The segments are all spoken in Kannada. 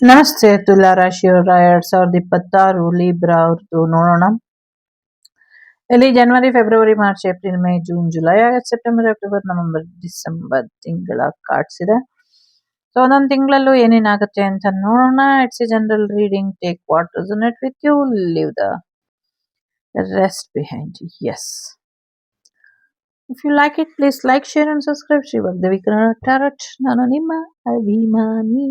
ನಮಸ್ತೆ ತುಲಾ ರಾಶಿಯವರ ಎರಡ್ ಸಾವಿರದ ಇಪ್ಪತ್ತಾರು ಲೀಬ್ರಾ ಅವ್ರದ್ದು ನೋಡೋಣ ಇಲ್ಲಿ January February March April May June July August September October November December ತಿಂಗಳ ಕಾರ್ಡ್ಸ್ ಇದೆ ಸೊ ಒಂದೊಂದು ತಿಂಗಳಲ್ಲೂ ಏನೇನಾಗುತ್ತೆ ಅಂತ ನೋಡೋಣ. It's a general reading take what net with you leave the rest behind S if you like it please like share and subscribe Shri Bhaktavi Kannada tarot ನಾನು ನಿಮ್ಮ ಅಭಿಮಾನಿ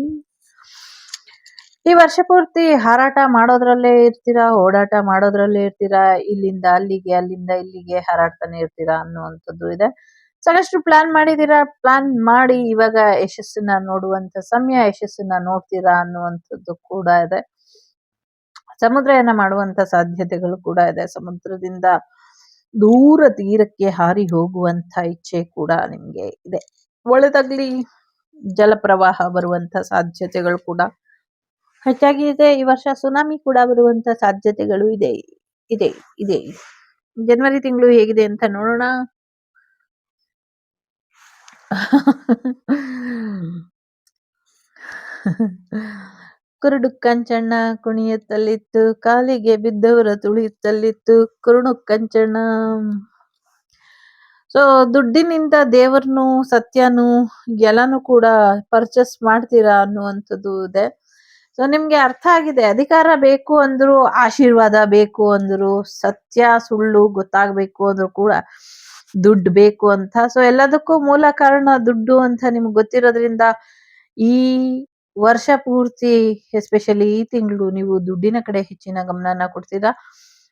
ಈ ವರ್ಷ ಪೂರ್ತಿ ಹಾರಾಟ ಮಾಡೋದ್ರಲ್ಲೇ ಇರ್ತೀರಾ? ಓಡಾಟ ಮಾಡೋದ್ರಲ್ಲೇ ಇರ್ತೀರಾ? ಇಲ್ಲಿಂದ ಅಲ್ಲಿಗೆ, ಅಲ್ಲಿಂದ ಇಲ್ಲಿಗೆ ಹಾರಾಡ್ತಾನೆ ಇರ್ತೀರಾ ಅನ್ನುವಂಥದ್ದು ಇದೆ. ಸಾಕಷ್ಟು ಪ್ಲಾನ್ ಮಾಡಿದೀರಾ ಪ್ಲಾನ್ ಮಾಡಿ ಇವಾಗ ಯಶಸ್ಸನ್ನ ನೋಡುವಂತ ಸಮಯ, ಯಶಸ್ಸನ್ನ ನೋಡ್ತೀರಾ ಅನ್ನುವಂಥದ್ದು ಕೂಡ ಇದೆ. ಸಮುದ್ರಯನ ಮಾಡುವಂತ ಸಾಧ್ಯತೆಗಳು ಕೂಡ ಇದೆ. ಸಮುದ್ರದಿಂದ ದೂರ ತೀರಕ್ಕೆ ಹಾರಿ ಹೋಗುವಂತ ಇಚ್ಛೆ ಕೂಡ ನಿಮ್ಗೆ ಇದೆ. ಒಳದಾಗ್ಲಿ ಜಲಪ್ರವಾಹ ಬರುವಂತ ಸಾಧ್ಯತೆಗಳು ಕೂಡ ಹೆಚ್ಚಾಗಿ ಇದೆ. ಈ ವರ್ಷ ಸುನಾಮಿ ಕೂಡ ಬರುವಂತ ಸಾಧ್ಯತೆಗಳು ಇದೆ ಇದೆ ಇದೆ. ಜನವರಿ ತಿಂಗಳು ಹೇಗಿದೆ ಅಂತ ನೋಡೋಣ. ಕುರುಡು ಕಂಚಣ್ಣ ಕುಣಿಯುತ್ತಲಿತ್ತು, ಕಾಲಿಗೆ ಬಿದ್ದವರ ತುಳಿಯುತ್ತಲಿತ್ತು, ಕುರುಡು ಕಂಚಣ್ಣ. ಸೊ ದುಡ್ಡಿನಿಂದ ದೇವರನ್ನು, ಸತ್ಯನು ಎಲ್ಲಾನು ಕೂಡ ಪರ್ಚೇಸ್ ಮಾಡ್ತೀರಾ ಅನ್ನುವಂಥದ್ದು ಇದೆ. ಸೊ ನಿಮ್ಗೆ ಅರ್ಥ ಆಗಿದೆ. ಅಧಿಕಾರ ಬೇಕು ಅಂದ್ರು ಆಶೀರ್ವಾದ ಬೇಕು ಅಂದ್ರು, ಸತ್ಯ, ಸುಳ್ಳು ಗೊತ್ತಾಗ್ಬೇಕು ಅಂದ್ರು ಕೂಡ ದುಡ್ಡು ಬೇಕು ಅಂತ. ಸೊ ಎಲ್ಲದಕ್ಕೂ ಮೂಲ ಕಾರಣ ದುಡ್ಡು ಅಂತ ನಿಮ್ಗೆ ಗೊತ್ತಿರೋದ್ರಿಂದ ಈ ವರ್ಷ ಪೂರ್ತಿ ಎಸ್ಪೆಷಲಿ ಈ ತಿಂಗಳು ನೀವು ದುಡ್ಡಿನ ಕಡೆ ಹೆಚ್ಚಿನ ಗಮನನ ಕೊಡ್ತೀರಾ?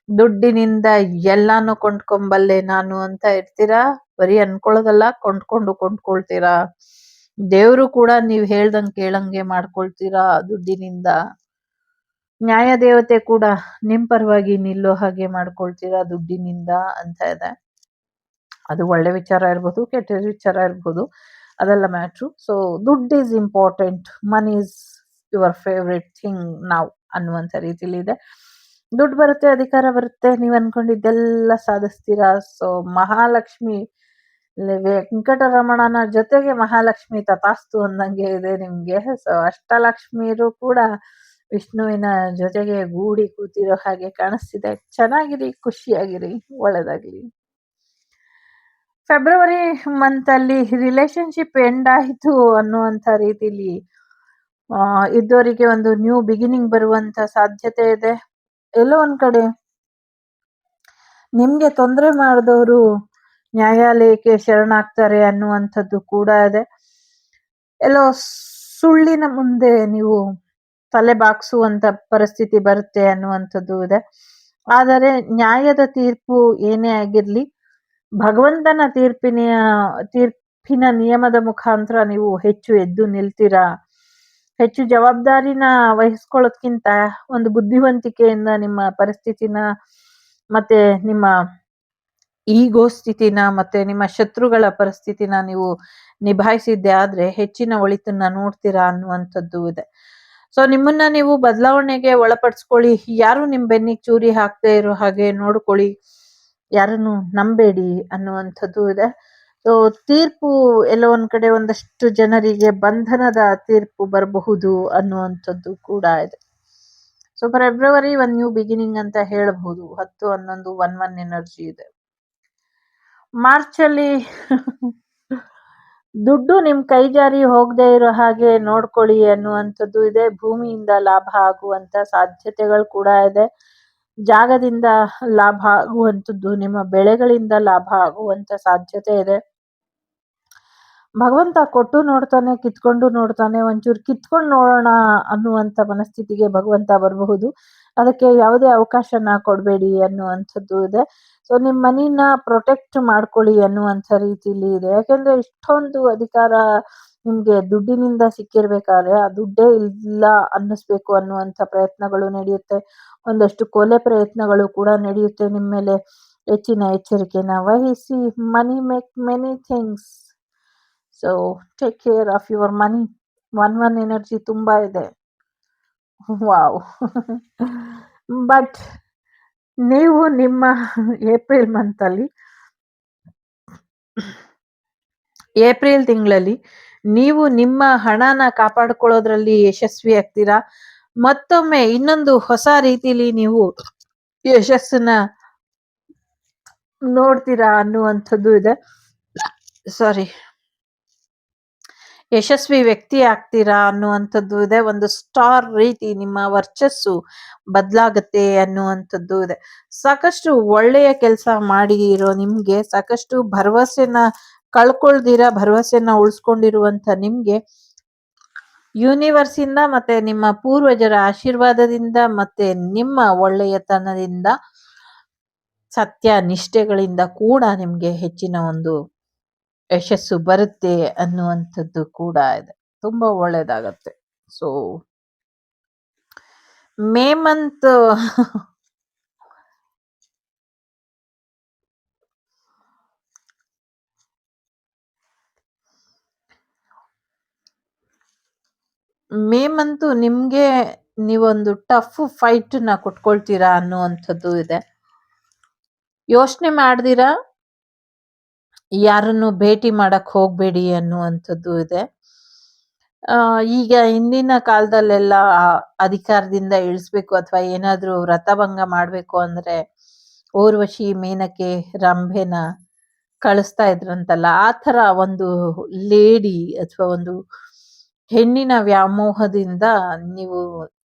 ದುಡ್ಡಿನಿಂದ ಎಲ್ಲಾನು ಕೊಂಡ್ಕೊಂಬಲ್ಲೆ ನಾನು ಅಂತ ಇರ್ತೀರಾ? ಬರೀ ಅನ್ಕೊಳ್ಳೋದಲ್ಲ, ಕೊಂಡ್ಕೊಂಡು ಕೊಂಡ್ಕೊಳ್ತೀರಾ? ದೇವ್ರು ಕೂಡ ನೀವ್ ಹೇಳ್ದಂಗ್ ಕೇಳಂಗೆ ಮಾಡ್ಕೊಳ್ತೀರಾ ದುಡ್ಡಿನಿಂದ? ನ್ಯಾಯ ದೇವತೆ ಕೂಡ ನಿಮ್ ಪರವಾಗಿ ನಿಲ್ಲೋ ಹಾಗೆ ಮಾಡ್ಕೊಳ್ತೀರಾ ದುಡ್ಡಿನಿಂದ ಅಂತ ಇದೆ. ಅದು ಒಳ್ಳೆ ವಿಚಾರ ಇರ್ಬೋದು, ಕೆಟ್ಟ ವಿಚಾರ ಇರ್ಬೋದು, ಅದೆಲ್ಲ ಮ್ಯಾಟ್ರು. ಸೊ ದುಡ್ಡು is important money is your favourite thing ನಾವು ಅನ್ನುವಂಥ ರೀತಿಲಿ ಇದೆ. ದುಡ್ಡು ಬರುತ್ತೆ, ಅಧಿಕಾರ ಬರುತ್ತೆ, ನೀವು ಅನ್ಕೊಂಡಿದ್ದೆಲ್ಲ ಸಾಧಿಸ್ತೀರಾ? ಸೊ ಮಹಾಲಕ್ಷ್ಮಿ ವೆಂಕಟರಮಣನ ಜೊತೆಗೆ ಮಹಾಲಕ್ಷ್ಮಿ ತಪಾಸ್ತು ಅಂದಂಗೆ ಇದೆ ನಿಮ್ಗೆ. ಸೊ ಅಷ್ಟಲಕ್ಷ್ಮಿಯರು ಕೂಡ ವಿಷ್ಣುವಿನ ಜೊತೆಗೆ ಗೂಡಿ ಕೂತಿರೋ ಹಾಗೆ ಕಾಣಿಸ್ತಿದೆ. ಚೆನ್ನಾಗಿರಿ, ಖುಷಿಯಾಗಿರಿ, ಒಳ್ಳೆದಾಗ್ಲಿ. ಫೆಬ್ರವರಿ ಮಂತ್ ಅಲ್ಲಿ ರಿಲೇಶನ್ಶಿಪ್ ಎಂಡ್ ಆಯಿತು ಅನ್ನುವಂತ ರೀತಿಲಿ ಇದ್ದವರಿಗೆ ಒಂದು ನ್ಯೂ ಬಿಗಿನಿಂಗ್ ಬರುವಂತ ಸಾಧ್ಯತೆ ಇದೆ. ಎಲ್ಲೋ ಒಂದ್ ಕಡೆ ನಿಮ್ಗೆ ತೊಂದರೆ ಮಾಡಿದವರು ನ್ಯಾಯಾಲಯಕ್ಕೆ ಶರಣಾಗ್ತಾರೆ ಅನ್ನುವಂಥದ್ದು ಕೂಡ ಇದೆ. ಎಲ್ಲೋ ಸುಳ್ಳಿನ ಮುಂದೆ ನೀವು ತಲೆ ಬಾಗ್ಸುವಂತ ಪರಿಸ್ಥಿತಿ ಬರುತ್ತೆ ಅನ್ನುವಂಥದ್ದು ಇದೆ. ಆದರೆ ನ್ಯಾಯದ ತೀರ್ಪು ಏನೇ ಆಗಿರ್ಲಿ, ಭಗವಂತನ ತೀರ್ಪಿನ ತೀರ್ಪಿನ ನಿಯಮದ ಮುಖಾಂತರ ನೀವು ಹೆಚ್ಚು ಎದ್ದು ನಿಲ್ತೀರಾ? ಹೆಚ್ಚು ಜವಾಬ್ದಾರಿನ ವಹಿಸ್ಕೊಳ್ಳೋದ್ಕಿಂತ ಒಂದು ಬುದ್ಧಿವಂತಿಕೆಯಿಂದ ನಿಮ್ಮ ಪರಿಸ್ಥಿತಿನ ಮತ್ತೆ ನಿಮ್ಮ ಈಗೋ ಸ್ಥಿತಿನ ಮತ್ತೆ ನಿಮ್ಮ ಶತ್ರುಗಳ ಪರಿಸ್ಥಿತಿನ ನೀವು ನಿಭಾಯಿಸಿದ್ದೆ ಆದ್ರೆ ಹೆಚ್ಚಿನ ಒಳಿತನ್ನ ನೋಡ್ತೀರಾ ಅನ್ನುವಂಥದ್ದು ಇದೆ. ಸೊ ನಿಮ್ಮನ್ನ ನೀವು ಬದಲಾವಣೆಗೆ ಒಳಪಡಿಸ್ಕೊಳ್ಳಿ. ಯಾರು ನಿಮ್ ಬೆನ್ನಿಗೆ ಚೂರಿ ಹಾಕ್ತಾ ಇರೋ ಹಾಗೆ ನೋಡ್ಕೊಳ್ಳಿ. ಯಾರನ್ನು ನಂಬೇಡಿ ಅನ್ನುವಂಥದ್ದು ಇದೆ. ಸೊ ತೀರ್ಪು ಎಲ್ಲೋ ಒಂದ್ ಕಡೆ ಒಂದಷ್ಟು ಜನರಿಗೆ ಬಂಧನದ ತೀರ್ಪು ಬರಬಹುದು ಅನ್ನುವಂಥದ್ದು ಕೂಡ ಇದೆ. So February one new beginning ಅಂತ ಹೇಳಬಹುದು. ಹತ್ತು ಹನ್ನೊಂದು ಒನ್ ಒನ್ ಎನರ್ಜಿ ಇದೆ. ಮಾರ್ಚ್ ಅಲ್ಲಿ ದುಡ್ಡು ನಿಮ್ ಕೈ ಜಾರಿ ಹೋಗದೆ ಇರೋ ಹಾಗೆ ನೋಡ್ಕೊಳ್ಳಿ ಅನ್ನುವಂಥದ್ದು ಇದೆ. ಭೂಮಿಯಿಂದ ಲಾಭ ಆಗುವಂತ ಸಾಧ್ಯತೆಗಳು ಕೂಡ ಇದೆ. ಜಾಗದಿಂದ ಲಾಭ ಆಗುವಂಥದ್ದು, ನಿಮ್ಮ ಬೆಳೆಗಳಿಂದ ಲಾಭ ಆಗುವಂತ ಸಾಧ್ಯತೆ ಇದೆ. ಭಗವಂತ ಕೊಟ್ಟು ನೋಡ್ತಾನೆ, ಕಿತ್ಕೊಂಡು ನೋಡ್ತಾನೆ, ಒಂಚೂರು ಕಿತ್ಕೊಂಡು ನೋಡೋಣ ಅನ್ನುವಂತ ಮನಸ್ಥಿತಿಗೆ ಭಗವಂತ ಬರಬಹುದು. ಅದಕ್ಕೆ ಯಾವುದೇ ಅವಕಾಶನ ಕೊಡಬೇಡಿ ಅನ್ನುವಂಥದ್ದು ಇದೆ. ಸೊ ನಿಮ್ಮ ಮನಿನ ಪ್ರೊಟೆಕ್ಟ್ ಮಾಡ್ಕೊಳ್ಳಿ ಅನ್ನುವಂಥ ರೀತಿಲಿ ಇದೆ. ಯಾಕಂದ್ರೆ ಇಷ್ಟೊಂದು ಅಧಿಕಾರ ನಿಮಗೆ ದುಡ್ಡಿನಿಂದ ಸಿಕ್ಕಿರ್ಬೇಕಾದ್ರೆ ಆ ದುಡ್ಡೇ ಇಲ್ಲ ಅನ್ನಿಸ್ಬೇಕು ಅನ್ನುವಂಥ ಪ್ರಯತ್ನಗಳು ನಡೆಯುತ್ತೆ. ಒಂದಷ್ಟು ಕೊಲೆ ಪ್ರಯತ್ನಗಳು ಕೂಡ ನಡೆಯುತ್ತೆ ನಿಮ್ಮ ಮೇಲೆ ಹೆಚ್ಚಿನ ಎಚ್ಚರಿಕೆನ ವಹಿಸಿ. Money make many things so take care of your money one one energy ತುಂಬಾ ಇದೆ. ವಾವ್ ಬಟ್ ನೀವು ನಿಮ್ಮ ಏಪ್ರಿಲ್ ಮಂತ್ ಅಲ್ಲಿ ಏಪ್ರಿಲ್ ತಿಂಗಳಲ್ಲಿ ನೀವು ನಿಮ್ಮ ಹಣನ ಕಾಪಾಡಿಕೊಳ್ಳೋದ್ರಲ್ಲಿ ಯಶಸ್ವಿ ಆಗ್ತೀರಾ? ಮತ್ತೊಮ್ಮೆ ಇನ್ನೊಂದು ಹೊಸ ರೀತಿಲಿ ನೀವು ಯಶಸ್ಸನ್ನ ನೋಡ್ತೀರಾ ಅನ್ನುವಂಥದ್ದು ಇದೆ. ಸಾರಿ ಯಶಸ್ವಿ ವ್ಯಕ್ತಿ ಆಗ್ತೀರಾ ಅನ್ನುವಂಥದ್ದು ಇದೆ. ಒಂದು ಸ್ಟಾರ್ ರೀತಿ ನಿಮ್ಮ ವರ್ಚಸ್ಸು ಬದಲಾಗತ್ತೆ ಅನ್ನುವಂಥದ್ದು ಇದೆ. ಸಾಕಷ್ಟು ಒಳ್ಳೆಯ ಕೆಲಸ ಮಾಡಿ ಇರೋ ನಿಮ್ಗೆ, ಸಾಕಷ್ಟು ಭರವಸೆನ ಕಳ್ಕೊಳ್ದಿರ, ಭರವಸೆನ ಉಳಿಸ್ಕೊಂಡಿರುವಂತ ನಿಮ್ಗೆ ಯೂನಿವರ್ಸ್ ಇಂದ ಮತ್ತೆ ನಿಮ್ಮ ಪೂರ್ವಜರ ಆಶೀರ್ವಾದದಿಂದ ಮತ್ತೆ ನಿಮ್ಮ ಒಳ್ಳೆಯತನದಿಂದ ಸತ್ಯ ನಿಷ್ಠೆಗಳಿಂದ ಕೂಡ ನಿಮ್ಗೆ ಹೆಚ್ಚಿನ ಒಂದು ಯಶಸ್ಸು ಬರುತ್ತೆ ಅನ್ನುವಂಥದ್ದು ಕೂಡ ಇದೆ. ತುಂಬಾ ಒಳ್ಳೇದಾಗತ್ತೆ. So May month May month ನಿಮ್ಗೆ ನೀವೊಂದು ಟಫ್ ಫೈಟ್ನ ಕೊಟ್ಕೊಳ್ತೀರಾ ಅನ್ನುವಂಥದ್ದು ಇದೆ. ಯೋಚನೆ ಮಾಡ್ದಿರಾ? ಯಾರನ್ನು ಭೇಟಿ ಮಾಡಕ್ ಹೋಗ್ಬೇಡಿ ಅನ್ನುವಂಥದ್ದು ಇದೆ. ಈಗ ಹಿಂದಿನ ಕಾಲದಲ್ಲೆಲ್ಲ ಅಧಿಕಾರದಿಂದ ಇಳಿಸ್ಬೇಕು ಅಥವಾ ಏನಾದರೂ ವ್ರತಭಂಗ ಮಾಡ್ಬೇಕು ಅಂದ್ರೆ ಊರ್ವಶಿ ಮೇನಕೆ, ರಂಭೆನ ಕಳಿಸ್ತಾ ಇದ್ರಂತಲ್ಲ, ಆ ತರ ಒಂದು ಲೇಡಿ ಅಥವಾ ಒಂದು ಹೆಣ್ಣಿನ ವ್ಯಾಮೋಹದಿಂದ ನೀವು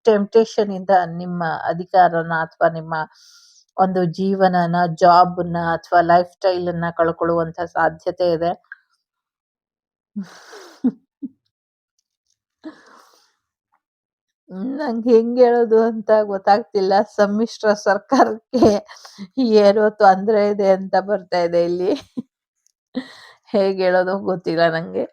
ಟೆಂಪ್ಟೇಷನ್ ಇಂದ ನಿಮ್ಮ ಅಧಿಕಾರನ ಅಥವಾ ನಿಮ್ಮ ಒಂದು ಜೀವನನ, ಜಾಬ್ನ ಅಥವಾ ಲೈಫ್ ಸ್ಟೈಲ್ ಅನ್ನ ಕಳ್ಕೊಳ್ಳುವಂತ ಸಾಧ್ಯತೆ ಇದೆ. ನಂಗೆ ಹೆಂಗ್ ಹೇಳೋದು ಅಂತ ಗೊತ್ತಾಗ್ತಿಲ್ಲ. ಸಮ್ಮಿಶ್ರ ಸರ್ಕಾರಕ್ಕೆ ಏನೋ ತೊಂದರೆ ಇದೆ ಅಂತ ಬರ್ತಾ ಇದೆ ಇಲ್ಲಿ. ಹೇಗೆ ಹೇಳೋದು ಗೊತ್ತಿಲ್ಲ ನಂಗೆ.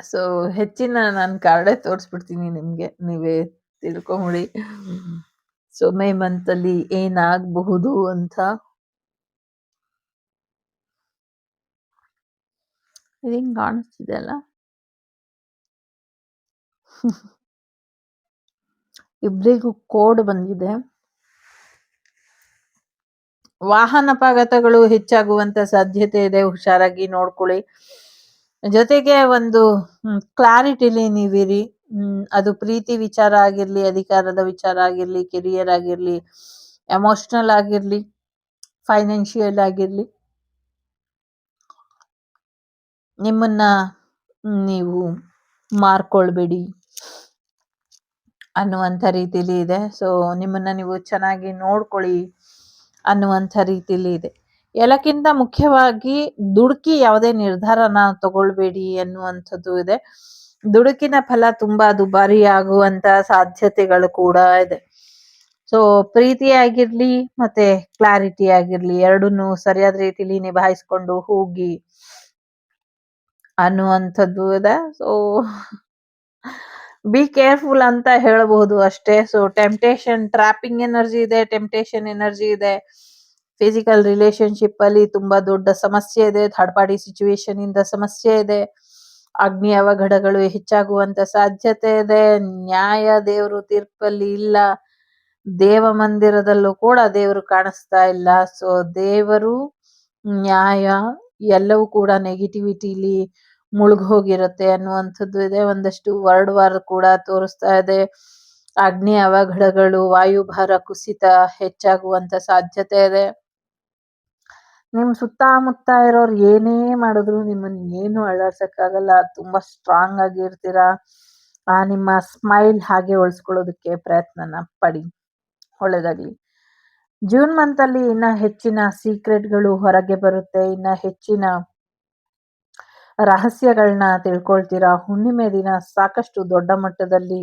ಸೊ ಹೆಚ್ಚಿನ ನಾನು ಕಾರ್ಡೇ ತೋರಿಸ್ಬಿಡ್ತೀನಿ ನಿಮಗೆ, ನೀವೇ ತಿಳ್ಕೊಂಬಿಡಿ. ಸೊ ಮೇ ಮಂತಲ್ಲಿ ಏನಾಗಬಹುದು ಅಂತ? ಹಿಂಗ್ ಕಾಣಿಸ್ತಿದೆ ಅಲ್ಲ? ಇಬ್ರಿಗೂ ಕೋಡ್ ಬಂದಿದೆ. ವಾಹನ ಅಪಘಾತಗಳು ಹೆಚ್ಚಾಗುವಂತ ಸಾಧ್ಯತೆ ಇದೆ. ಹುಷಾರಾಗಿ ನೋಡ್ಕೊಳ್ಳಿ. ಜೊತೆಗೆ ಒಂದು ಕ್ಲಾರಿಟಿಲಿ ನೀವಿರಿ. ಅದು ಪ್ರೀತಿ ವಿಚಾರ ಆಗಿರ್ಲಿ, ಅಧಿಕಾರದ ವಿಚಾರ ಆಗಿರ್ಲಿ ಕೆರಿಯರ್ ಆಗಿರ್ಲಿ ಎಮೋಷನಲ್ ಆಗಿರ್ಲಿ ಫೈನಾನ್ಷಿಯಲ್ ಆಗಿರ್ಲಿ, ನಿಮ್ಮನ್ನ ನೀವು ಮಾರ್ಕೊಳ್ಬೇಡಿ ಅನ್ನುವಂಥ ರೀತಿಲಿ ಇದೆ. ಸೊ ನಿಮ್ಮನ್ನ ನೀವು ಚೆನ್ನಾಗಿ ನೋಡ್ಕೊಳ್ಳಿ ಅನ್ನುವಂಥ ರೀತಿಲಿ ಇದೆ. ಎಲ್ಲಕ್ಕಿಂತ ಮುಖ್ಯವಾಗಿ ದುಡುಕಿ ಯಾವುದೇ ನಿರ್ಧಾರನ ತಗೊಳ್ಬೇಡಿ ಅನ್ನುವಂಥದ್ದು ಇದೆ. ದುಡುಕಿನ ಫಲ ತುಂಬಾ ದುಬಾರಿ ಆಗುವಂತ ಸಾಧ್ಯತೆಗಳು ಕೂಡ ಇದೆ. ಸೊ ಪ್ರೀತಿ ಆಗಿರ್ಲಿ ಮತ್ತೆ ಕ್ಲಾರಿಟಿ ಆಗಿರ್ಲಿ ಎರಡನ್ನು ಸರಿಯಾದ ರೀತಿಲಿ ನಿಭಾಯಿಸ್ಕೊಂಡು ಹೋಗಿ ಅನ್ನುವಂಥದ್ದು ಇದೆ. ಸೊ ಬಿ ಕೇರ್ಫುಲ್ ಅಂತ ಹೇಳಬಹುದು ಅಷ್ಟೇ. ಸೊ ಟೆಂಪ್ಟೇಷನ್ ಟ್ರಾಪಿಂಗ್ ಎನರ್ಜಿ ಇದೆ ಟೆಂಪ್ಟೇಷನ್ ಎನರ್ಜಿ ಇದೆ. ಫಿಸಿಕಲ್ ರಿಲೇಶನ್ಶಿಪ್ ಅಲ್ಲಿ ತುಂಬಾ ದೊಡ್ಡ ಸಮಸ್ಯೆ ಇದೆ. ಥರ್ಡ್ ಪಾರ್ಟಿ ಸಿಚುವೇಶನ್ ಇಂದ ಸಮಸ್ಯೆ ಇದೆ. ಅಗ್ನಿ ಅವಘಡಗಳು ಹೆಚ್ಚಾಗುವಂತ ಸಾಧ್ಯತೆ ಇದೆ. ನ್ಯಾಯ ದೇವರು ತೀರ್ಪಲ್ಲಿ ಇಲ್ಲ. ದೇವ ಮಂದಿರದಲ್ಲೂ ಕೂಡ ದೇವರು ಕಾಣಿಸ್ತಾ ಇಲ್ಲ. ಸೊ ದೇವರು, ನ್ಯಾಯ ಎಲ್ಲವೂ ಕೂಡ ನೆಗೆಟಿವಿಟಿಲಿ ಮುಳುಗೋಗಿರುತ್ತೆ ಅನ್ನುವಂಥದ್ದು ಇದೆ. ಒಂದಷ್ಟು ವರ್ಡ್ ವಾರ್ ಕೂಡ ತೋರಿಸ್ತಾ ಇದೆ. ಅಗ್ನಿ ಅವಘಡಗಳು ವಾಯುಭಾರ ಕುಸಿತ ಹೆಚ್ಚಾಗುವಂತ ಸಾಧ್ಯತೆ ಇದೆ. ನಿಮ್ ಸುತ್ತಮುತ್ತ ಇರೋರು ಏನೇ ಮಾಡಿದ್ರು ನಿಮ್ಮನ್ನ ಏನು ಅಳ್ಳಾಡ್ಸಕ್ಕಾಗಲ್ಲ ತುಂಬಾ ಸ್ಟ್ರಾಂಗ್ ಆಗಿ ಇರ್ತೀರಾ ಆ, ನಿಮ್ಮ ಸ್ಮೈಲ್ ಹಾಗೆ ಉಳಿಸ್ಕೊಳ್ಳೋದಕ್ಕೆ ಪ್ರಯತ್ನನ ಪಡಿ. ಒಳ್ಳೇದಾಗ್ಲಿ. ಜೂನ್ ಮಂತಲ್ಲಿ ಇನ್ನ ಹೆಚ್ಚಿನ ಸೀಕ್ರೆಟ್ಗಳು ಹೊರಗೆ ಬರುತ್ತೆ. ಇನ್ನ ಹೆಚ್ಚಿನ ರಹಸ್ಯಗಳನ್ನ ತಿಳ್ಕೊಳ್ತೀರಾ. ಹುಣ್ಣಿಮೆ ದಿನ ಸಾಕಷ್ಟು ದೊಡ್ಡ ಮಟ್ಟದಲ್ಲಿ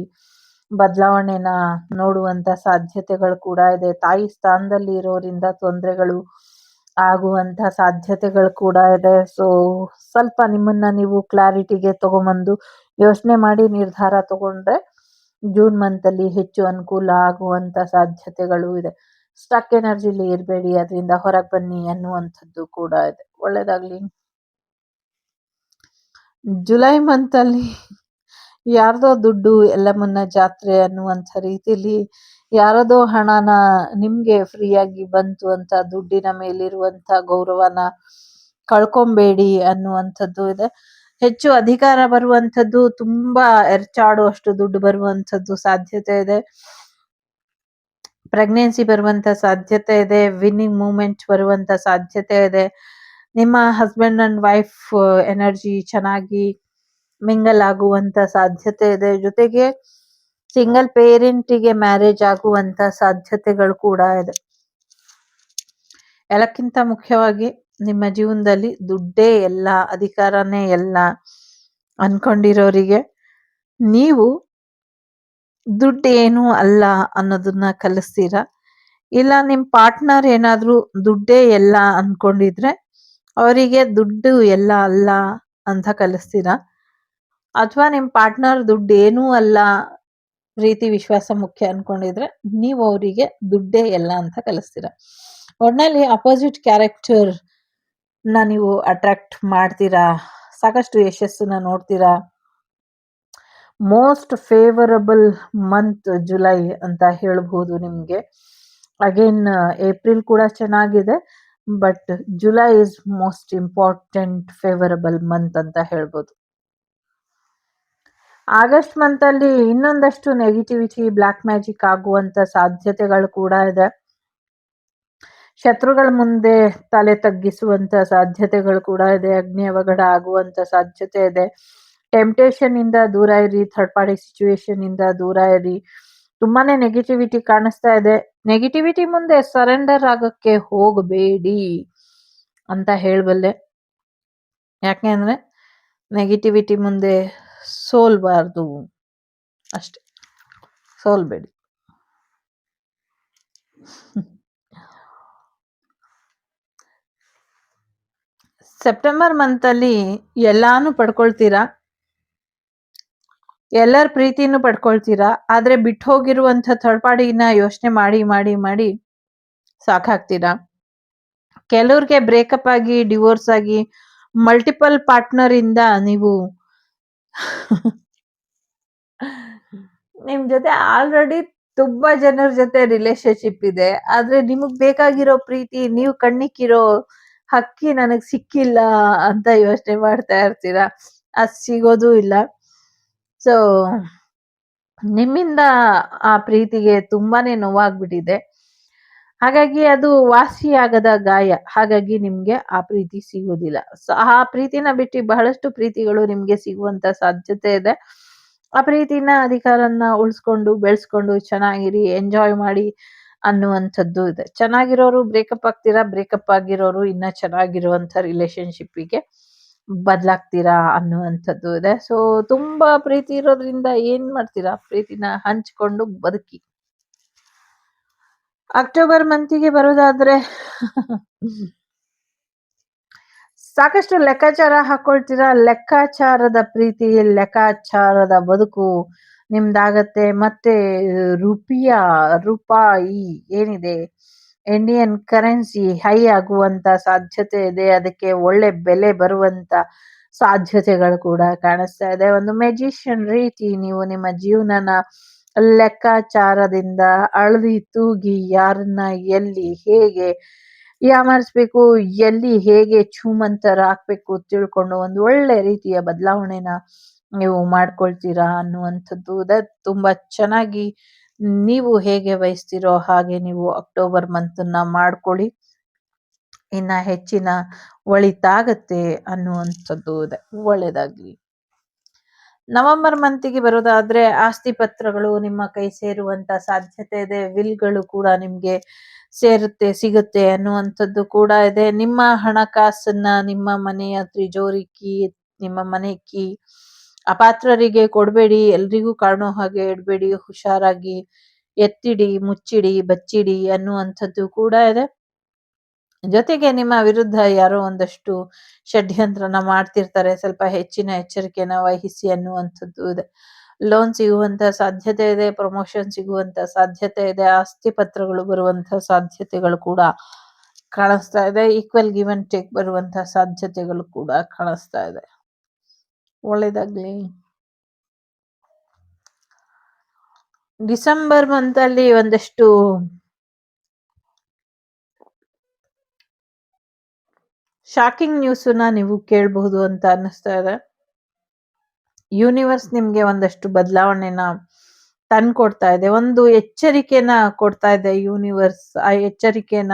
ಬದಲಾವಣೆನ ನೋಡುವಂತ ಸಾಧ್ಯತೆಗಳು ಕೂಡ ಇದೆ. ತಾಯಿ ಸ್ಥಾನದಲ್ಲಿ ಇರೋರಿಂದ ತೊಂದರೆಗಳು ಆಗುವಂತ ಸಾಧ್ಯತೆಗಳು ಕೂಡ ಇದೆ. ಸೊ ಸ್ವಲ್ಪ ನಿಮ್ಮನ್ನ ನೀವು ಕ್ಲಾರಿಟಿಗೆ ತಗೊಂಬಂದು ಯೋಚನೆ ಮಾಡಿ ನಿರ್ಧಾರ ತಗೊಂಡ್ರೆ ಜೂನ್ ಮಂತ್ ಅಲ್ಲಿ ಹೆಚ್ಚು ಅನುಕೂಲ ಆಗುವಂತ ಸಾಧ್ಯತೆಗಳು ಇದೆ. ಸ್ಟಕ್ ಎನರ್ಜಿಲಿ ಇರಬೇಡಿ, ಅದರಿಂದ ಹೊರಗೆ ಬನ್ನಿ ಅನ್ನುವಂಥದ್ದು ಕೂಡ ಇದೆ. ಒಳ್ಳೇದಾಗ್ಲಿ. ಜುಲೈ ಮಂತ್ ಅಲ್ಲಿ ಯಾರ್ದೋ ದುಡ್ಡು ಎಲ್ಲ ಮುನ್ನ ಜಾತ್ರೆ ಅನ್ನುವಂಥ ರೀತಿಲಿ ಯಾರದೋ ಹಣನ ನಿಮ್ಗೆ ಫ್ರೀಯಾಗಿ ಬಂತು ಅಂತ, ದುಡ್ಡಿನ ಮೇಲಿರುವಂತ ಗೌರವನ ಕಳ್ಕೊಂಬೇಡಿ ಅನ್ನುವಂಥದ್ದು ಇದೆ. ಹೆಚ್ಚು ಅಧಿಕಾರ ಬರುವಂಥದ್ದು ತುಂಬಾ ಎರಚಾಡುವಷ್ಟು ದುಡ್ಡು ಬರುವಂಥದ್ದು ಸಾಧ್ಯತೆ ಇದೆ. ಪ್ರೆಗ್ನೆನ್ಸಿ ಬರುವಂತ ಸಾಧ್ಯತೆ ಇದೆ, ವಿನ್ನಿಂಗ್ ಮೂಮೆಂಟ್ ಬರುವಂತ ಸಾಧ್ಯತೆ ಇದೆ. ನಿಮ್ಮ ಹಸ್ಬೆಂಡ್ ಅಂಡ್ ವೈಫ್ ಎನರ್ಜಿ ಚೆನ್ನಾಗಿ ಮಿಂಗಲ್ ಆಗುವಂತ ಸಾಧ್ಯತೆ ಇದೆ. ಜೊತೆಗೆ ಸಿಂಗಲ್ ಪೇರೆಂಟಿಗೆ ಮ್ಯಾರೇಜ್ ಆಗುವಂತ ಸಾಧ್ಯತೆಗಳು ಕೂಡ ಇದೆ. ಎಲ್ಲಕ್ಕಿಂತ ಮುಖ್ಯವಾಗಿ ನಿಮ್ಮ ಜೀವನದಲ್ಲಿ ದುಡ್ಡೇ ಎಲ್ಲ, ಅಧಿಕಾರನೇ ಎಲ್ಲ ಅನ್ಕೊಂಡಿರೋರಿಗೆ ನೀವು ದುಡ್ಡು ಏನು ಅಲ್ಲ ಅನ್ನೋದನ್ನ ಕಲಿಸ್ತೀರಾ? ಇಲ್ಲ ನಿಮ್ ಪಾರ್ಟ್ನರ್ ಏನಾದರೂ ದುಡ್ಡೇ ಎಲ್ಲ ಅನ್ಕೊಂಡಿದ್ರೆ ಅವರಿಗೆ ದುಡ್ಡು ಎಲ್ಲ ಅಲ್ಲ ಅಂತ ಕಲಿಸ್ತೀರಾ? ಅಥವಾ ನಿಮ್ ಪಾರ್ಟ್ನರ್ ದುಡ್ಡು ಏನೂ ಅಲ್ಲ ಪ್ರೀತಿ ವಿಶ್ವಾಸ ಮುಖ್ಯ ಅನ್ಕೊಂಡಿದ್ರೆ ನೀವು ಅವರಿಗೆ ದುಡ್ಡೇ ಎಲ್ಲ ಅಂತ ಕಲಿಸ್ತೀರ. ಒಟ್ನಲ್ಲಿ ಅಪೋಸಿಟ್ ಕ್ಯಾರೆಕ್ಟರ್ನ ನೀವು ಅಟ್ರಾಕ್ಟ್ ಮಾಡ್ತೀರಾ? ಸಾಕಷ್ಟು ಯಶಸ್ಸನ್ನ ನೋಡ್ತೀರಾ? ಮೋಸ್ಟ್ ಫೇವರಬಲ್ ಮಂತ್ ಜುಲೈ ಅಂತ ಹೇಳಬಹುದು ನಿಮ್ಗೆ. ಅಗೇನ್ ಏಪ್ರಿಲ್ ಕೂಡ ಚೆನ್ನಾಗಿದೆ but July is most important favourable month ಅಂತ ಹೇಳ್ಬೋದು. ಆಗಸ್ಟ್ ಮಂತಲ್ಲಿ ಇನ್ನೊಂದಷ್ಟು ನೆಗೆಟಿವಿಟಿ ಬ್ಲ್ಯಾಕ್ ಮ್ಯಾಜಿಕ್ ಆಗುವಂತ ಸಾಧ್ಯತೆಗಳು ಕೂಡ ಇದೆ. ಶತ್ರುಗಳ ಮುಂದೆ ತಲೆ ತಗ್ಗಿಸುವಂತ ಸಾಧ್ಯತೆಗಳು ಕೂಡ ಇದೆ. ಅಗ್ನಿ ಅವಘಡ ಆಗುವಂತ ಸಾಧ್ಯತೆ ಇದೆ. ಟೆಂಪ್ಟೇಷನ್ ಇಂದ ದೂರ ಇರಿ ಥರ್ಡ್ ಪಾರ್ಟಿ ಸಿಚುವೇಶನ್ ಇಂದ ದೂರ ಇರಿ. ತುಂಬಾನೇ ನೆಗೆಟಿವಿಟಿ ಕಾಣಿಸ್ತಾ ಇದೆ. ನೆಗೆಟಿವಿಟಿ ಮುಂದೆ ಸರೆಂಡರ್ ಆಗಕ್ಕೆ ಹೋಗಬೇಡಿ ಅಂತ ಹೇಳಬಲ್ಲೆ. ಯಾಕೆ ಅಂದ್ರೆ ನೆಗೆಟಿವಿಟಿ ಮುಂದೆ ಸೋಲ್ಬಾರ್ದು. ಅಷ್ಟೆ. ಸೋಲ್ಬೇಡಿ. ಸೆಪ್ಟೆಂಬರ್ ಮಂತ್ ಅಲ್ಲಿ ಎಲ್ಲಾನು ಪಡ್ಕೊಳ್ತೀರಾ? ಎಲ್ಲರ ಪ್ರೀತಿನೂ ಪಡ್ಕೊಳ್ತೀರಾ? ಆದ್ರೆ ಬಿಟ್ಟು ಹೋಗಿರುವಂತ ಥರ್ಡ್ ಪಾರ್ಟಿನ ಯೋಚನೆ ಮಾಡಿ ಮಾಡಿ ಮಾಡಿ ಸಾಕಾಗ್ತೀರಾ? ಕೆಲವ್ರಿಗೆ ಬ್ರೇಕಪ್ ಆಗಿ ಡಿವೋರ್ಸ್ ಆಗಿ ಮಲ್ಟಿಪಲ್ ಪಾರ್ಟ್ನರ್ ಇಂದ ನೀವು ನಿಮ್ ಜೊತೆ ಆಲ್ರೆಡಿ ತುಂಬಾ ಜನರ ಜೊತೆ ರಿಲೇಶನ್ಶಿಪ್ ಇದೆ. ಆದ್ರೆ ನಿಮಗ್ ಬೇಕಾಗಿರೋ ಪ್ರೀತಿ, ನೀವು ಕಣ್ಣಿಕ್ಕಿರೋ ಹಕ್ಕಿ ನನಗ್ ಸಿಕ್ಕಿಲ್ಲ ಅಂತ ಯೋಚನೆ ಮಾಡ್ತಾ ಇರ್ತೀರಾ? ಅದ್ ಸಿಗೋದು ಇಲ್ಲ. ಸೊ ನಿಮ್ಮಿಂದ ಆ ಪ್ರೀತಿಗೆ ತುಂಬಾನೇ ನೋವಾಗ್ಬಿಟ್ಟಿದೆ. ಹಾಗಾಗಿ ಅದು ವಾಸಿಯಾಗದ ಗಾಯ. ಹಾಗಾಗಿ ನಿಮ್ಗೆ ಆ ಪ್ರೀತಿ ಸಿಗುವುದಿಲ್ಲ. ಆ ಪ್ರೀತಿನ ಬಿಟ್ಟು ಬಹಳಷ್ಟು ಪ್ರೀತಿಗಳು ನಿಮ್ಗೆ ಸಿಗುವಂತ ಸಾಧ್ಯತೆ ಇದೆ. ಆ ಪ್ರೀತಿನ ಅಧಿಕಾರನ್ನ ಉಳಿಸ್ಕೊಂಡು, ಬೆಳೆಸ್ಕೊಂಡು ಚೆನ್ನಾಗಿರಿ ಎಂಜಾಯ್ ಮಾಡಿ ಅನ್ನುವಂಥದ್ದು ಇದೆ. ಚೆನ್ನಾಗಿರೋರು ಬ್ರೇಕಪ್ ಆಗ್ತೀರಾ? ಬ್ರೇಕಪ್ ಆಗಿರೋರು ಇನ್ನ ಚೆನ್ನಾಗಿರುವಂತ ರಿಲೇಶನ್ಶಿಪ್ಪಿಗೆ ಬದಲಾಗ್ತೀರಾ ಅನ್ನುವಂಥದ್ದು ಇದೆ. ಸೊ ತುಂಬಾ ಪ್ರೀತಿ ಇರೋದ್ರಿಂದ ಏನ್ ಮಾಡ್ತೀರಾ? ಪ್ರೀತಿನ ಹಂಚ್ಕೊಂಡು ಬದುಕಿ. ಅಕ್ಟೋಬರ್ ಮಂತಿಗೆ ಬರೋದಾದ್ರೆ ಸಾಕಷ್ಟು ಲೆಕ್ಕಾಚಾರ ಹಾಕೊಳ್ತೀರಾ? ಲೆಕ್ಕಾಚಾರದ ಪ್ರೀತಿ, ಲೆಕ್ಕಾಚಾರದ ಬದುಕು ನಿಮ್ದಾಗತ್ತೆ. ಮತ್ತೆ ರುಪಿಯ, ರೂಪಾಯಿ ಏನಿದೆ? ಇಂಡಿಯನ್ ಕರೆನ್ಸಿ ಹೈ ಆಗುವಂತ ಸಾಧ್ಯತೆ ಇದೆ. ಅದಕ್ಕೆ ಒಳ್ಳೆ ಬೆಲೆ ಬರುವಂತ ಸಾಧ್ಯತೆಗಳು ಕೂಡ ಕಾಣಿಸ್ತಾ ಇದೆ. ಒಂದು ಮೆಜಿಷಿಯನ್ ರೀತಿ ನೀವು ನಿಮ್ಮ ಜೀವನನ ಲೆಕ್ಕಾಚಾರದಿಂದ ಅಳದಿ ತೂಗಿ ಯಾರನ್ನ ಎಲ್ಲಿ ಹೇಗೆ ಯಾಮಾರಿಸ್ಬೇಕು, ಎಲ್ಲಿ ಹೇಗೆ ಚೂಮಂತರ ಹಾಕ್ಬೇಕು ತಿಳ್ಕೊಂಡು ಒಂದು ಒಳ್ಳೆ ರೀತಿಯ ಬದಲಾವಣೆನ ನೀವು ಮಾಡ್ಕೊಳ್ತೀರಾ ಅನ್ನುವಂಥದ್ದು ತುಂಬಾ ಚೆನ್ನಾಗಿ ನೀವು ಹೇಗೆ ಬಯಸ್ತಿರೋ ಹಾಗೆ ನೀವು ಅಕ್ಟೋಬರ್ ಮಂತನ್ನ ಮಾಡ್ಕೊಳ್ಳಿ. ಇನ್ನ ಹೆಚ್ಚಿನ ಒಳಿತಾಗತ್ತೆ ಅನ್ನುವಂಥದ್ದು ಇದೆ ಒಳ್ಳೇದಾಗ್ಲಿ. ನವೆಂಬರ್ ಮಂತಿಗೆ ಬರೋದಾದ್ರೆ ಆಸ್ತಿ ಪತ್ರಗಳು ನಿಮ್ಮ ಕೈ ಸೇರುವಂತ ಸಾಧ್ಯತೆ ಇದೆ, ವಿಲ್ಗಳು ಕೂಡ ನಿಮ್ಗೆ ಸೇರುತ್ತೆ, ಸಿಗುತ್ತೆ ಅನ್ನುವಂಥದ್ದು ಕೂಡ ಇದೆ. ನಿಮ್ಮ ಹಣಕಾಸನ್ನ ನಿಮ್ಮ ಮನೆಯ ತ್ರಿಜೋರಿ ಕೀ ನಿಮ್ಮ ಮನೆ ಕೀ, ಅಪಾತ್ರರಿಗೆ ಕೊಡಬೇಡಿ, ಎಲ್ರಿಗೂ ಕಾಣೋ ಹಾಗೆ ಇಡಬೇಡಿ, ಹುಷಾರಾಗಿ ಎತ್ತಿಡಿ, ಮುಚ್ಚಿಡಿ, ಬಚ್ಚಿಡಿ ಅನ್ನುವಂಥದ್ದು ಕೂಡ ಇದೆ. ಜೊತೆಗೆ ನಿಮ್ಮ ವಿರುದ್ಧ ಯಾರೋ ಒಂದಷ್ಟು ಷಡ್ಯಂತ್ರನ ಮಾಡ್ತಿರ್ತಾರೆ. ಸ್ವಲ್ಪ ಹೆಚ್ಚಿನ ಎಚ್ಚರಿಕೆನ ವಹಿಸಿ ಅನ್ನುವಂಥದ್ದು ಇದೆ. ಲೋನ್ ಸಿಗುವಂತ ಸಾಧ್ಯತೆ ಇದೆ ಪ್ರಮೋಷನ್ ಸಿಗುವಂತ ಸಾಧ್ಯತೆ ಇದೆ, ಆಸ್ತಿ ಪತ್ರಗಳು ಬರುವಂತ ಸಾಧ್ಯತೆಗಳು ಕೂಡ ಕಾಣಿಸ್ತಾ ಇದೆ. ಈಕ್ವಲ್ ಗಿವ್ ಅಂಡ್ ಟೇಕ್ ಬರುವಂತ ಸಾಧ್ಯತೆಗಳು ಕೂಡ ಕಾಣಿಸ್ತಾ ಇದೆ. ಒಳ್ಳೇದಾಗ್ಲಿ. ಡಿಸೆಂಬರ್ ಮಂತ್ ಒಂದಷ್ಟು ಶಾಕಿಂಗ್ ನ್ಯೂಸನ್ನ ನೀವು ಕೇಳಬಹುದು ಅಂತ ಅನ್ನಿಸ್ತಾ ಇದೆ. ಯೂನಿವರ್ಸ್ ನಿಮಗೆ ಒಂದಷ್ಟು ಬದಲಾವಣೆನ ತಂದ್ಕೊಡ್ತಾ ಇದೆ. ಒಂದು ಎಚ್ಚರಿಕೆನ ಕೊಡ್ತಾ ಇದೆ ಯೂನಿವರ್ಸ್ ಆ ಎಚ್ಚರಿಕೆನ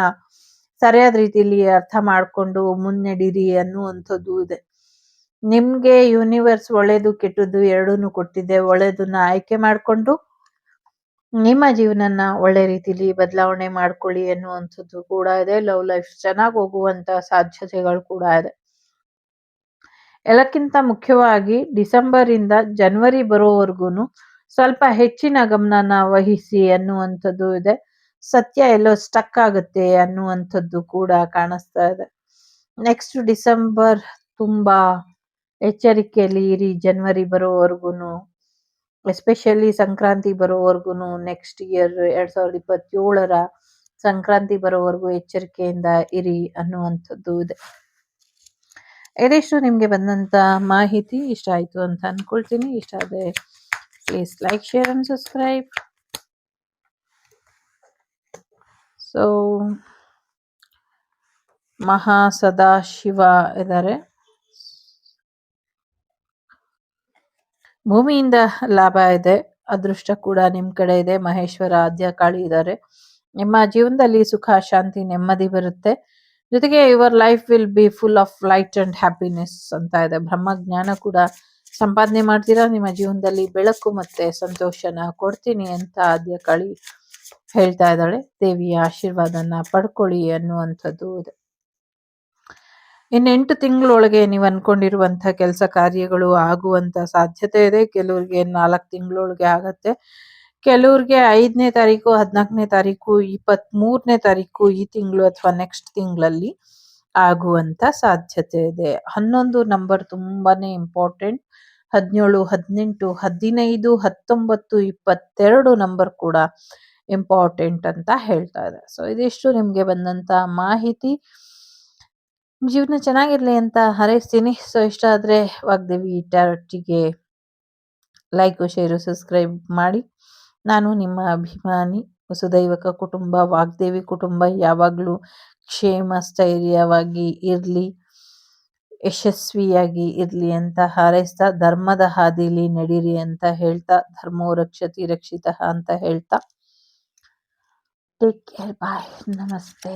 ಸರಿಯಾದ ರೀತಿಯಲ್ಲಿ ಅರ್ಥ ಮಾಡ್ಕೊಂಡು ಮುನ್ನಡೀರಿ ಅನ್ನುವಂಥದ್ದು ಇದೆ. ನಿಮ್ಗೆ ಯೂನಿವರ್ಸ್ ಒಳ್ಳೇದು ಕೆಟ್ಟದ್ದು ಎರಡೂ ಕೊಟ್ಟಿದೆ. ಒಳ್ಳೇದನ್ನ ಆಯ್ಕೆ ಮಾಡ್ಕೊಂಡು ನಿಮ್ಮ ಜೀವನನ ಒಳ್ಳೆ ರೀತಿಲಿ ಬದಲಾವಣೆ ಮಾಡ್ಕೊಳ್ಳಿ ಅನ್ನುವಂಥದ್ದು ಕೂಡ ಇದೆ. ಲವ್ ಲೈಫ್ ಚೆನ್ನಾಗಿ ಹೋಗುವಂತ ಸಾಧ್ಯತೆಗಳು ಕೂಡ ಇದೆ. ಎಲ್ಲಕ್ಕಿಂತ ಮುಖ್ಯವಾಗಿ ಡಿಸೆಂಬರ್ ಇಂದ ಜನವರಿ ಬರೋವರೆಗೂ ಸ್ವಲ್ಪ ಹೆಚ್ಚಿನ ಗಮನನ ವಹಿಸಿ ಅನ್ನುವಂಥದ್ದು ಇದೆ. ಸತ್ಯ ಎಲ್ಲೋ ಸ್ಟಕ್ ಆಗುತ್ತೆ ಅನ್ನುವಂಥದ್ದು ಕೂಡ ಕಾಣಿಸ್ತಾ ಇದೆ. ನೆಕ್ಸ್ಟ್ ಡಿಸೆಂಬರ್ ತುಂಬಾ ಎಚ್ಚರಿಕೆಯಲ್ಲಿ ಇರಿ. ಜನವರಿ ಬರೋವರೆಗೂ ಎಸ್ಪೆಷಲಿ ಸಂಕ್ರಾಂತಿ ಬರೋವರೆಗೂ ನೆಕ್ಸ್ಟ್ ಇಯರ್ ಎರಡ್ ಸಾವಿರದ ಇಪ್ಪತ್ತೇಳರ ಸಂಕ್ರಾಂತಿ ಬರೋವರೆಗೂ ಎಚ್ಚರಿಕೆಯಿಂದ ಇರಿ ಅನ್ನುವಂಥದ್ದು ಇದೆ. ಇದಿಷ್ಟು ನಿಮಗೆ ಬಂದಂಥ ಮಾಹಿತಿ. ಇಷ್ಟ ಆಯಿತು ಅಂತ ಅಂದ್ಕೊಳ್ತೀನಿ ಇಷ್ಟ ಆದರೆ please like share and subscribe so Maha Sadashiva ಇದ್ದಾರೆ ಭೂಮಿಯಿಂದ ಲಾಭ ಇದೆ, ಅದೃಷ್ಟ ಕೂಡ ನಿಮ್ ಕಡೆ ಇದೆ, ಮಹೇಶ್ವರ, ಆದ್ಯ, ಕಾಳಿ ಇದ್ದಾರೆ ನಿಮ್ಮ ಜೀವನದಲ್ಲಿ ಸುಖ, ಶಾಂತಿ, ನೆಮ್ಮದಿ ಬರುತ್ತೆ. ಜೊತೆಗೆ your life will be full of light and happiness ಅಂತ ಇದೆ. ಬ್ರಹ್ಮ ಜ್ಞಾನ ಕೂಡ ಸಂಪಾದನೆ ಮಾಡ್ತೀರಾ? ನಿಮ್ಮ ಜೀವನದಲ್ಲಿ ಬೆಳಕು ಮತ್ತೆ ಸಂತೋಷನ ಕೊಡ್ತೀನಿ ಅಂತ ಆದ್ಯ, ಕಾಳಿ ಹೇಳ್ತಾ ಇದ್ದಾಳೆ. ದೇವಿಯ ಆಶೀರ್ವಾದನ ಪಡ್ಕೊಳ್ಳಿ ಅನ್ನುವಂಥದ್ದು ಇದೆ. ಇನ್ನು ಎಂಟು ತಿಂಗಳೊಳಗೆ ನೀವು ಅನ್ಕೊಂಡಿರುವಂತ ಕೆಲಸ ಕಾರ್ಯಗಳು ಆಗುವಂತ ಸಾಧ್ಯತೆ ಇದೆ. ಕೆಲವ್ರಿಗೆ ನಾಲ್ಕು ತಿಂಗಳೊಳಗೆ ಆಗತ್ತೆ. ಕೆಲವ್ರಿಗೆ ಐದನೇ ತಾರೀಕು, ಹದಿನಾಲ್ಕನೇ ತಾರೀಕು ಇಪ್ಪತ್ತ್ ಮೂರನೇ ತಾರೀಕು ಈ ತಿಂಗಳು ಅಥವಾ ನೆಕ್ಸ್ಟ್ ತಿಂಗಳಲ್ಲಿ ಆಗುವಂತ ಸಾಧ್ಯತೆ ಇದೆ. ಹನ್ನೊಂದು ನಂಬರ್ ತುಂಬಾನೇ ಇಂಪಾರ್ಟೆಂಟ್. ಹದಿನೇಳು, ಹದಿನೆಂಟು, ಹದಿನೈದು, ಹತ್ತೊಂಬತ್ತು, ಇಪ್ಪತ್ತೆರಡು ನಂಬರ್ ಕೂಡ ಇಂಪಾರ್ಟೆಂಟ್ ಅಂತ ಹೇಳ್ತಾ ಇದೆ ಸೊ, ಇದಿಷ್ಟು ನಿಮಗೆ ಬಂದಂತ ಮಾಹಿತಿ. ಜೀವನ ಚೆನ್ನಾಗಿರಲಿ ಅಂತ ಹಾರೈಸ್ತೀನಿ. ಸೊ ಇಷ್ಟ ಆದರೆ ವಾಗ್ದೇವಿ ಟ್ಯಾರೊಟ್ಟಿಗೆ ಲೈಕು ಶೇರು ಸಬ್ಸ್ಕ್ರೈಬ್ ಮಾಡಿ. ನಾನು ನಿಮ್ಮ ಅಭಿಮಾನಿ ವಸುದೈವಕ ಕುಟುಂಬ, ವಾಗ್ದೇವಿ ಕುಟುಂಬ ಯಾವಾಗಲೂ ಕ್ಷೇಮ, ಸ್ಥೈರ್ಯವಾಗಿ ಇರಲಿ, ಯಶಸ್ವಿಯಾಗಿ ಇರಲಿ ಅಂತ ಹಾರೈಸ್ತಾ, ಧರ್ಮದ ಹಾದಿಲಿ ನಡೀರಿ ಅಂತ ಹೇಳ್ತಾ ಧರ್ಮೋ ರಕ್ಷತಿ, ರಕ್ಷಿತ ಅಂತ ಹೇಳ್ತಾ. ಟೇಕ್ ಕೇರ್ ಬಾಯ್ ನಮಸ್ತೆ.